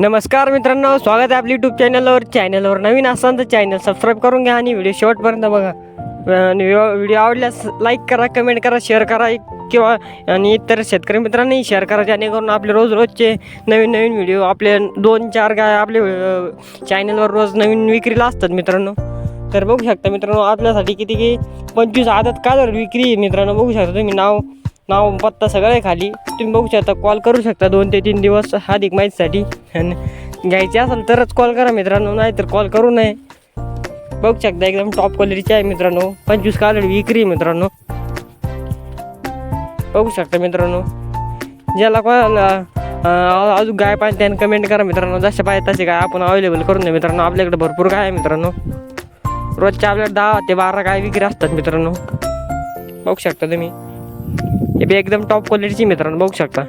नमस्कार मित्रांनो स्वागत आहे आपल्या यूट्यूब चॅनलवर चॅनलवर नवीन असाल तर चॅनल सबस्क्राईब करून घ्या आणि व्हिडिओ शेवटपर्यंत बघा. आणि व्हिडिओ आवडल्यास लाईक करा कमेंट करा शेअर करा किंवा आणि इतर शेतकरी मित्रांनाही शेअर करा जेणेकरून आपले रोज रोजचे नवीन नवीन व्हिडिओ आपले दोन चार गाय आपले चॅनलवर रोज नवीन विक्रीला असतात मित्रांनो. तर बघू शकता मित्रांनो आपल्यासाठी किती की पंचवीस आदत का जर विक्री मित्रांनो बघू शकता तुम्ही नाव. नाव पत्ता सगळं आहे खाली. तुम्ही बघू शकता कॉल करू शकता दोन ते तीन दिवस अधिक माहितीसाठी. आणि घ्यायचे असेल तरच कॉल करा मित्रांनो नाहीतर कॉल करू नये. बघू शकता एकदम टॉप क्वालिटीचे आहे मित्रांनो. पंचवीस कालडी विक्री आहे मित्रांनो. बघू शकता मित्रांनो. ज्याला कोणाला अजून गाय पाहिजे त्याने कमेंट करा मित्रांनो. जसे पाहिजे तसे गाय आपण अवेलेबल करून दे मित्रांनो. आपल्याकडे भरपूर गाय आहे मित्रांनो. रोजच्या आपल्याला दहा ते बारा गाय विक्री असतात मित्रांनो. बघू शकता तुम्ही. बी एकदम टॉप क्वालिटीची मित्रांनो बघू शकता.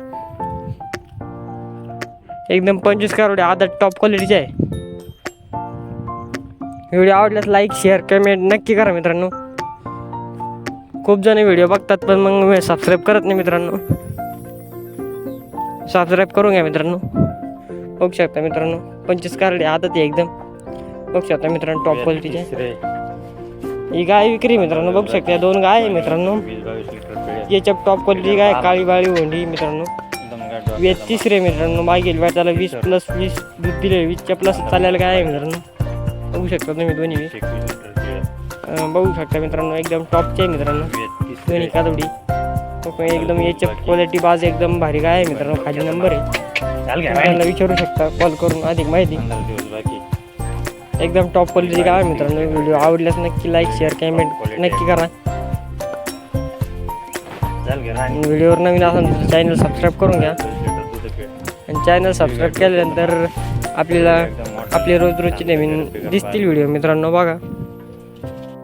एकदम पंचवीस करोड आदत टॉप क्वालिटीचे आहे. व्हिडिओ आवडल्यास लाईक शेअर कमेंट नक्की करा मित्रांनो. खूप जण व्हिडिओ बघतात पण मग सबस्क्राईब करत नाही मित्रांनो. सबस्क्राईब करून घ्या मित्रांनो. बघू शकता मित्रांनो पंचवीस कारडे आदत आहे एकदम. बघू शकता मित्रांनो टॉप क्वालिटीचे ही गाय विक्री मित्रांनो बघू शकता दोन गाय आहे मित्रांनो. याच्या टॉप क्वालिटी गाय काळी बाळी होंडी मित्रांनो. वीस तिसरे मित्रांनो मागील वेळ त्याला वीस प्लस वीस दूध दिले वीसच्या प्लस चालायला काय आहे मित्रांनो. बघू शकता तुम्ही दोन्ही बघू शकता मित्रांनो एकदम टॉपचे आहे मित्रांनो. दोन्ही कादवडी मग एकदम याच्या क्वालिटी बाज एकदम भारी काय आहे मित्रांनो खाली नंबर आहे. विचारू शकता कॉल करून अधिक माहिती. एकदम टॉप क्वालिटी काय आहे मित्रांनो. व्हिडिओ आवडल्यास नक्की लाईक शेअर कमेंट नक्की करा. आणि व्हिडिओवर नवीन असेल तर चॅनल सबस्क्राईब करून घ्या. आणि चॅनल सबस्क्राईब केल्यानंतर आपल्याला आपले रोज रोजचे नवीन दिसतील व्हिडिओ मित्रांनो बघा.